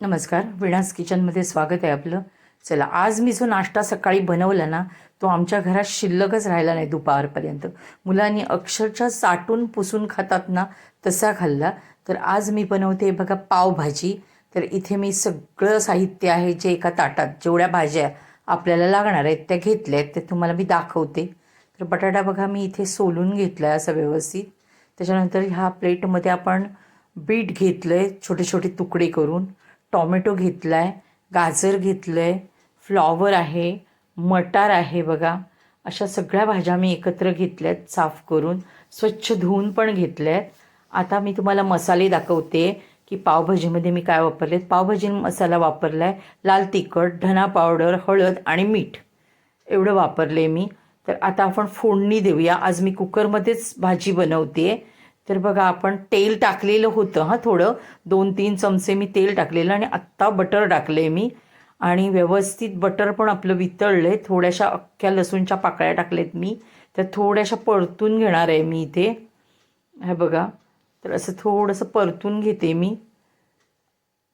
नमस्कार. विणास किचनमध्ये स्वागत आहे आपलं. चला आज मी जो नाश्ता सकाळी बनवला ना तो आमच्या घरात शिल्लकच राहिला नाही दुपारपर्यंत. मुलांनी अक्षरशः साठून पुसून खातात ना तसा खाल्ला. तर आज मी बनवते बघा पावभाजी. तर इथे मी सगळं साहित्य आहे जे एका ताटात जेवढ्या भाज्या आपल्याला लागणार आहेत त्या घेतल्या आहेत ते तुम्हाला मी दाखवते. तर बटाटा बघा मी इथे सोलून घेतला आहे असं व्यवस्थित. त्याच्यानंतर ह्या प्लेटमध्ये आपण बीट घेतलं आहे छोटे छोटे तुकडे करून. टॉमॅटो घेतला आहे गाजर घेतलं आहे फ्लॉवर आहे मटार आहे बघा. अशा सगळ्या भाज्या मी एकत्र घेतल्या आहेत साफ करून. स्वच्छ धुवून पण घेतल्या आहेत आता मी तुम्हाला मसाले दाखवते की पावभाजीमध्ये मी काय वापरले पावभाजी मसाला वापरला आहे लाल तिखट धना पावडर हळद आणि मीठ. एवढं वापरले मी. तर आता आपण फोडणी देऊया. आज मी कुकरमध्येच भाजी बनवते. तर बघा आपण तेल टाकलेलं होतं हां थोडं दोन तीन चमचे मी तेल टाकलेलं आणि आत्ता बटर टाकले मी. आणि व्यवस्थित बटर पण आपलं वितळलं आहे थोड्याशा अख्ख्या लसूणच्या पाकळ्या टाकल्यात मी. तर थोड्याशा परतून घेणार आहे मी इथे. हे बघा तर असं थोडंसं परतून घेते मी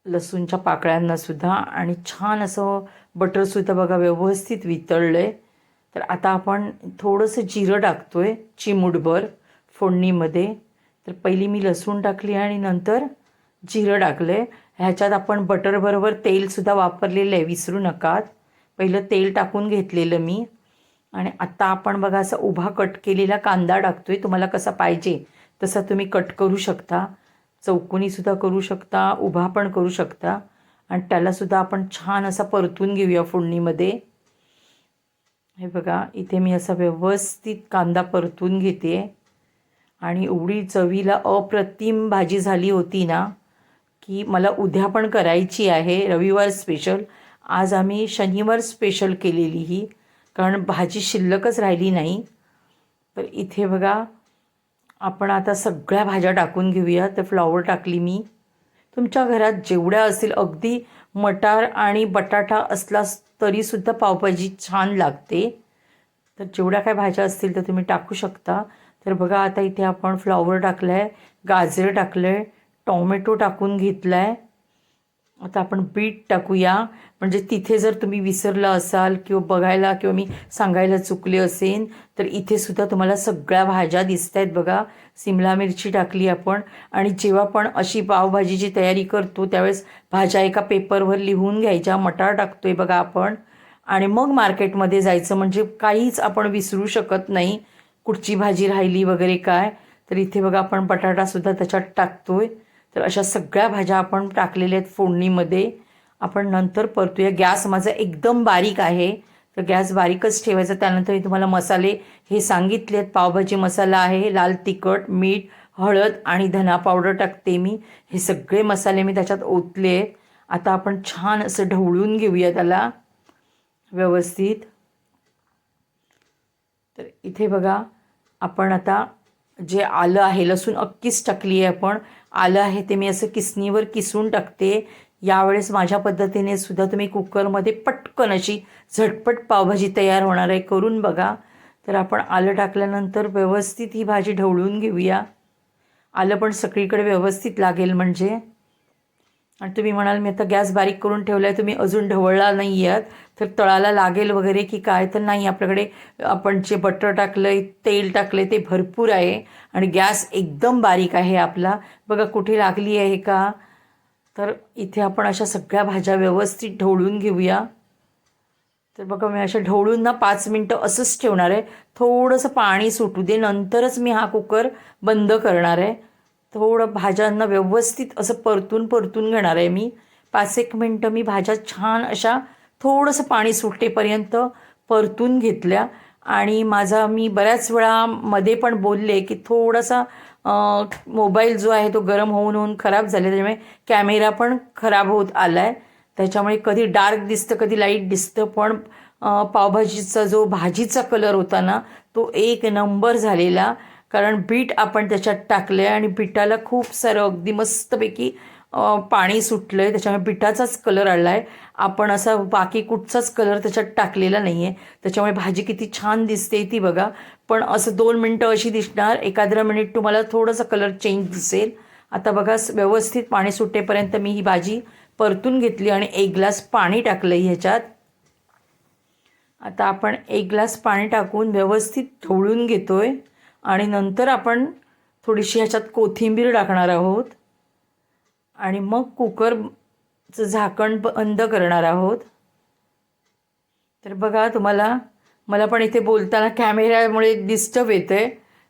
लसूणच्या पाकळ्यांना सुद्धा आणि छान असं बटरसुद्धा बघा व्यवस्थित वितळलं आहे तर आता आपण थोडंसं जिरं टाकतो आहे चिमूटभर फोडणीमध्ये. तर पहिली मी लसूण टाकली आणि नंतर जिरं टाकलं आहे ह्याच्यात आपण बटरबरोबर तेलसुद्धा वापरलेलं आहे विसरू नका पहिलं तेल टाकून घेतलेलं मी. आणि आत्ता आपण बघा असा उभा कट केलेला कांदा टाकतो आहे तुम्हाला कसा पाहिजे तसा तुम्ही कट करू शकता. चौकोनीसुद्धा करू शकता उभा पण करू शकता. आणि त्यालासुद्धा आपण छान असा परतून घेऊया फोडणीमध्ये. हे बघा इथे मी असा व्यवस्थित कांदा परतून घेते आणि एवढी चवीला अप्रतिम भाजी झाली होती ना की मला उद्या पण करायची आहे. रविवार स्पेशल आज आम्ही शनिवार स्पेशल केलेली ही कारण भाजी शिल्लकच राहिली नाही. तर इथे बघा आपण आता सगळ्या भाज्या टाकून घेऊया. तर फ्लॉवर टाकली मी. तुमच्या घरात जेवढ्या असतील अगदी मटार आणि बटाटा असला तरीसुद्धा पावभाजी छान लागते. तर जेवढ्या काय भाज्या असतील तर तुम्ही टाकू शकता. तर बघा आता इथे आपण फ्लॉवर टाकलं आहे गाजर टाकलं आहे टॉमॅटो टाकून घेतला आहे आता आपण बीट टाकूया. म्हणजे तिथे जर तुम्ही विसरला असाल किंवा बघायला किंवा मी सांगायला चुकले असेल तर इथे सुद्धा तुम्हाला सगळ्या भाज्या दिसत आहेत बघा. सिमला मिरची टाकली आपण. आणि जेव्हा पण अशी पावभाजीची तयारी करतो त्यावेळेस भाज्या एका पेपरवर लिहून घ्यायच्या मटार टाकतोय बघा आपण. आणि मग मार्केटमध्ये जायचं म्हणजे काहीच आपण विसरू शकत नाही. कुठची भाजी राहिली वगैरे काय तर इथे बघा आपण बटाटासुद्धा त्याच्यात टाकतोय. तर अशा सगळ्या भाज्या आपण टाकलेल्या आहेत फोडणीमध्ये. आपण नंतर परतूया. गॅस माझा एकदम बारीक आहे. तर गॅस बारीकच ठेवायचा. त्यानंतर मी तुम्हाला मसाले हे सांगितले आहेत. पावभाजी मसाला आहे लाल तिखट मीठ हळद आणि धना पावडर टाकते मी. हे सगळे मसाले मी त्याच्यात ओतले आहेत. आता आपण छान असं ढवळून घेऊया त्याला व्यवस्थित. तर इथे बघा आपण आता जे आलं आहे लसूण अक्कीच टाकली आहे आपण. आलं आहे ते मी असं किसणीवर किसून टाकते. यावेळेस माझ्या पद्धतीने सुद्धा तुम्ही कुकरमध्ये पटकन अशी झटपट पावभाजी तयार होणार आहे. करून बघा. तर आपण आलं टाकल्यानंतर व्यवस्थित ही भाजी ढवळून घेऊया. आलं पण सगळीकडे व्यवस्थित लागेल म्हणजे. आणि तुम्ही म्हणाल मी आता गॅस बारीक करून ठेवला आहे तुम्ही अजून ढवळला नाही आहात तर तळाला लागेल वगैरे की काय? तर नाही आपल्याकडे आपण जे बटर टाकलं आहे तेल टाकलं आहे ते भरपूर आहे. आणि गॅस एकदम बारीक आहे आपला. बघा कुठे लागली आहे का? तर इथे आपण अशा सगळ्या भाज्या व्यवस्थित ढवळून घेऊया. तर बघा मी अशा ढवळून ना पाच मिनटं असंच ठेवणार आहे. थोडंसं पाणी सुटू दे नंतरच मी हा कुकर बंद करणार आहे. थोडं भाज्यांना व्यवस्थित असं परतून परतून घेणार आहे मी. पाच एक मिनटं मी भाज्या छान अशा थोडंसं पाणी सुटेपर्यंत परतून घेतल्या. आणि माझा मी बऱ्याच वेळा मध्ये पण बोलले की थोडासा मोबाईल जो आहे तो गरम होऊन होऊन खराब झाले. त्याच्यामुळे कॅमेरा पण खराब होत आला आहे त्याच्यामुळे कधी डार्क दिसतं कधी लाइट दिसतं पण पावभाजीचा जो भाजीचा कलर होता ना तो एक नंबर झालेला. कारण बीट आपण त्याच्यात टाकलं आहे आणि बीटाला खूप सारं अगदी मस्तपैकी पाणी सुटलं आहे त्याच्यामुळे बिटाचाच कलर आला आहे आपण असा बाकी कुठचाच कलर त्याच्यात टाकलेला नाही आहे त्याच्यामुळे भाजी किती छान दिसते ती बघा. पण असं दोन मिनटं अशी दिसणार. एखाद्या मिनिट तुम्हाला थोडंसं कलर चेंज दिसेल. आता बघा व्यवस्थित पाणी सुटेपर्यंत मी ही भाजी परतून घेतली आणि एक ग्लास पाणी टाकलं ह्याच्यात. आता आपण एक ग्लास पाणी टाकून व्यवस्थित ढवळून आहे आणि नंतर आपण थोडीशी ह्याच्यात कोथिंबीर टाकणार आहोत. आणि मग कुकरचं झाकण बंद करणार आहोत. तर बघा तुम्हाला मला पण इथे बोलताना कॅमेऱ्यामुळे डिस्टर्ब येतं आहे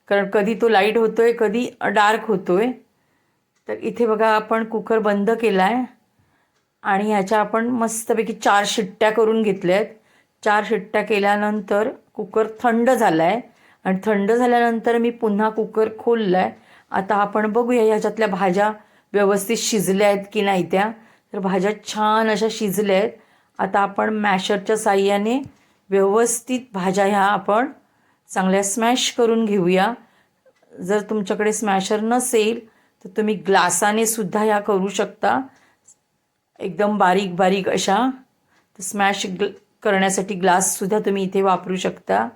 कारण कधी तो लाइट होतो आहे कधी डार्क होतो आहे तर इथे बघा आपण कुकर बंद केला आहे आणि ह्याच्या आपण मस्तपैकी चार शिट्ट्या करून घेतल्या आहेत चार शिट्ट्या केल्यानंतर कुकर थंड झाला आहे आणि थंड झाल्यानंतर मी पुन्हा कुकर खोलला आहे आता आपण बघूया ह्याच्यातल्या भाज्या व्यवस्थित शिजल्या आहेत की नाही त्या. तर भाज्या छान अशा शिजल्या आहेत. आता आपण मॅशरच्या साह्याने व्यवस्थित भाज्या ह्या आपण चांगल्या स्मॅश करून घेऊया. जर तुमच्याकडे स्मॅशर नसेल तर तुम्ही ग्लासाने सुद्धा ह्या करू शकता. एकदम बारीक बारीक अशा. तर स्मॅश ग्ल करण्यासाठी ग्लाससुद्धा तुम्ही इथे वापरू शकता.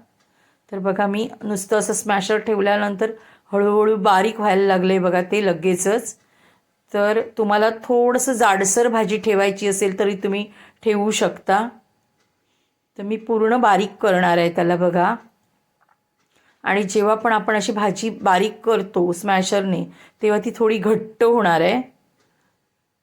तर बघा मी नुसतं असं स्मॅशर ठेवल्यानंतर हळूहळू बारीक व्हायला लागलं आहे बघा ते लगेचच. तर तुम्हाला थोडंसं जाडसर भाजी ठेवायची असेल तरी तुम्ही ठेवू शकता. तर मी पूर्ण बारीक करणार आहे त्याला बघा. आणि जेव्हा पण आपण अशी भाजी बारीक करतो स्मॅशरने तेव्हा ती थोडी घट्ट होणार आहे.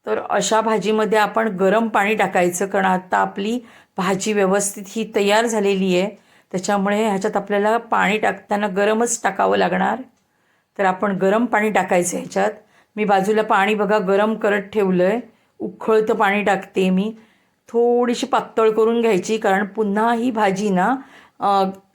तर अशा भाजीमध्ये आपण गरम पाणी टाकायचं कारण आता आपली भाजी व्यवस्थित ही तयार झालेली आहे. त्याच्यामुळे ह्याच्यात आपल्याला पाणी टाकताना गरमच टाकावं लागणार. तर आपण गरम पाणी टाकायचं ह्याच्यात. मी बाजूला पाणी बघा गरम करत ठेवलं आहे उखळतं पाणी टाकते मी. थोडीशी पातळ करून घ्यायची कारण पुन्हा ही भाजी ना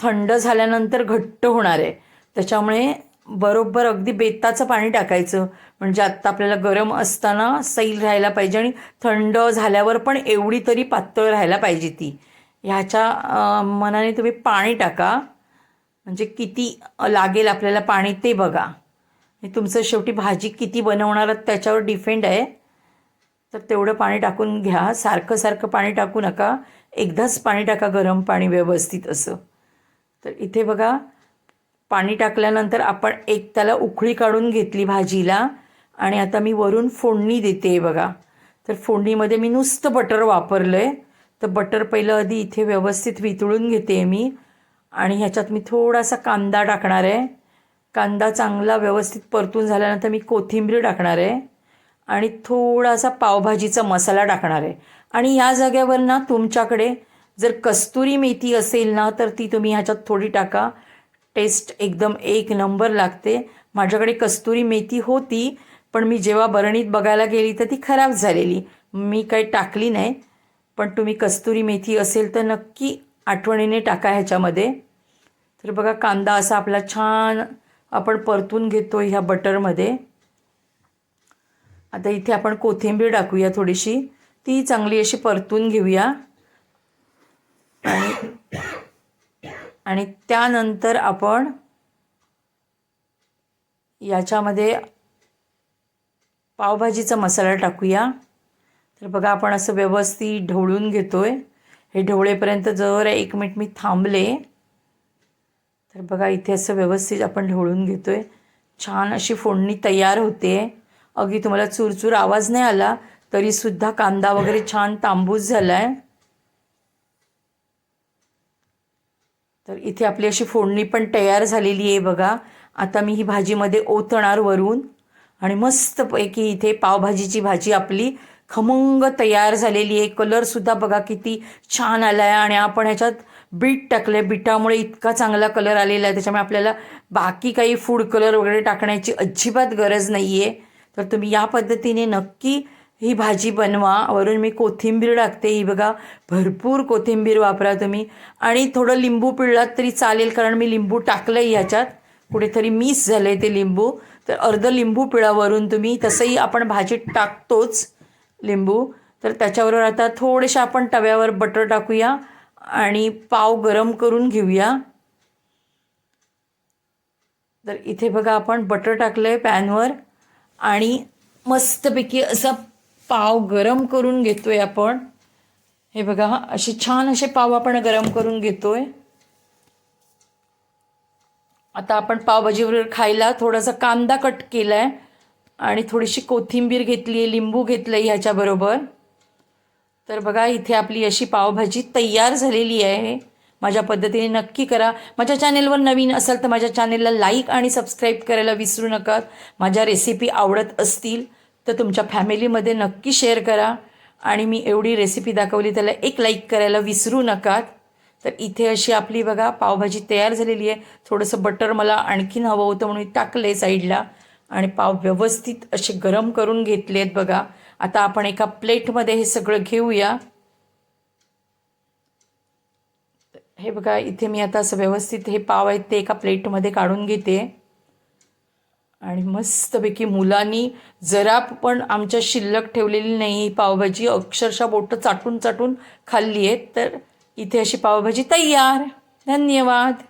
थंड झाल्यानंतर घट्ट होणार आहे. त्याच्यामुळे बरोबर अगदी बेताचं पाणी टाकायचं. म्हणजे आत्ता आपल्याला गरम असताना सैल राहायला पाहिजे आणि थंड झाल्यावर पण एवढी तरी पातळ राहायला पाहिजे ती. ह्याच्या मनाने तुम्ही पाणी टाका. म्हणजे किती लागेल आपल्याला पाणी ते बघा. तुमचं शेवटी भाजी किती बनवणार त्याच्यावर डिपेंड आहे. तर तेवढं पाणी टाकून घ्या. सारखं सारखं पाणी टाकू नका. एकदाच पाणी टाका गरम पाणी व्यवस्थित असं. तर इथे बघा पाणी टाकल्यानंतर आपण एक त्याला उकळी काढून घेतली भाजीला. आणि आता मी वरून फोडणी देते बघा. तर फोडणीमध्ये मी नुसतं बटर वापरलं आहे तर बटर पहिलं आधी इथे व्यवस्थित वितळून घेते मी. आणि ह्याच्यात मी थोडासा कांदा टाकणार आहे. कांदा चांगला व्यवस्थित परतून झाल्यानंतर मी कोथिंबीर टाकणार आहे. आणि थोडासा पावभाजीचा मसाला टाकणार आहे. आणि या जाग्यावर ना तुमच्याकडे जर कस्तुरी मेथी असेल ना तर ती तुम्ही ह्याच्यात थोडी टाका. टेस्ट एकदम एक नंबर लागते. माझ्याकडे कस्तुरी मेथी होती पण मी जेव्हा बरणीत बघायला गेली तर ती खराब झालेली. मी काही टाकली नाही. पण तुम्ही कस्तुरी मेथी असेल तर नक्की आठवणीने टाका ह्याच्यामध्ये. तर बघा कांदा असा आपला छान आपण परतून घेतो ह्या बटरमध्ये. आता इथे आपण कोथिंबीर टाकूया थोडीशी. ती चांगली अशी परतून घेऊया. आणि आणि त्यानंतर आपण याच्यामध्ये पावभाजीचा मसाला टाकूया. तर बघा आपण असं व्यवस्थित ढवळून घेतो आहे हे ढवळेपर्यंत जर एक मिनिट मी थांबले तर बघा इथे असं व्यवस्थित आपण ढवळून घेतो आहे छान अशी फोडणी तयार होते. अगदी तुम्हाला चुरचूर आवाज नाही आला तरीसुद्धा कांदा वगैरे छान तांबूस झाला आहे तर इथे आपली अशी फोडणी पण तयार झालेली आहे बघा. आता मी ही भाजीमध्ये ओतणार वरून. आणि मस्तपैकी इथे पावभाजीची भाजी आपली खमंग तयार झालेली आहे. कलरसुद्धा बघा किती छान आला आहे आणि आपण ह्याच्यात बीट टाकलं आहे बीटामुळे इतका चांगला कलर आलेला आहे. त्याच्यामुळे आपल्याला बाकी काही फूड कलर वगैरे टाकण्याची अजिबात गरज नाही आहे तर तुम्ही या पद्धतीने नक्की ही भाजी बनवा. वरून मी कोथिंबीर टाकते. ही बघा भरपूर कोथिंबीर वापरा तुम्ही. आणि थोडं लिंबू पिळलात तरी चालेल कारण मी लिंबू टाकलं आहे ह्याच्यात. कुठेतरी मिस झालं आहे ते लिंबू. तर अर्ध लिंबू पिळावरून तुम्ही. तसंही आपण भाजीत टाकतोच. लिंबू. तर त्याच्याबरोबर आता थोडेसे आपण तव्यावर बटर टाकूया आणि पाव गरम करून घेऊया. तर इथे बघा आपण बटर टाकलं आहे पॅनवर आणि मस्तपैकी असा पाव गरम करून घेतो आहे आपण. हे बघा असे छान असे पाव आपण गरम करून घेतो आहे आता आपण पावभाजीबरोबर खायला थोडासा कांदा कट केला आहे आणि थोडीशी कोथिंबीर घेतली आहे लिंबू घेतलं आहे ह्याच्याबरोबर. तर बघा इथे आपली अशी पावभाजी तयार झालेली आहे. माझ्या पद्धतीने नक्की करा. माझ्या चॅनेलवर नवीन असाल तर माझ्या चॅनेलला लाईक आणि सबस्क्राईब करायला विसरू नका. माझ्या रेसिपी आवडत असतील तर तुमच्या फॅमिलीमध्ये नक्की शेअर करा. आणि मी एवढी रेसिपी दाखवली त्याला एक लाईक करायला विसरू नकात. तर इथे अशी आपली बघा पावभाजी तयार झालेली आहे. थोडंसं बटर मला आणखीन हवं होतं म्हणून टाकलं आहे साईडला. आणि पाव व्यवस्थित असे गरम करून घेतले आहेत बघा. आता आपण एका प्लेटमध्ये हे सगळं घेऊया. हे बघा इथे मी आता असं व्यवस्थित हे पाव आहेत ते एका प्लेटमध्ये काढून घेते. आणि मस्तपैकी मुलांनी जरा पण आमच्या शिल्लक ठेवलेली नाही ही पावभाजी अक्षरशः बोटं चाटून चाटून खाल्ली आहेत. तर इथे अशी पावभाजी तयार. धन्यवाद.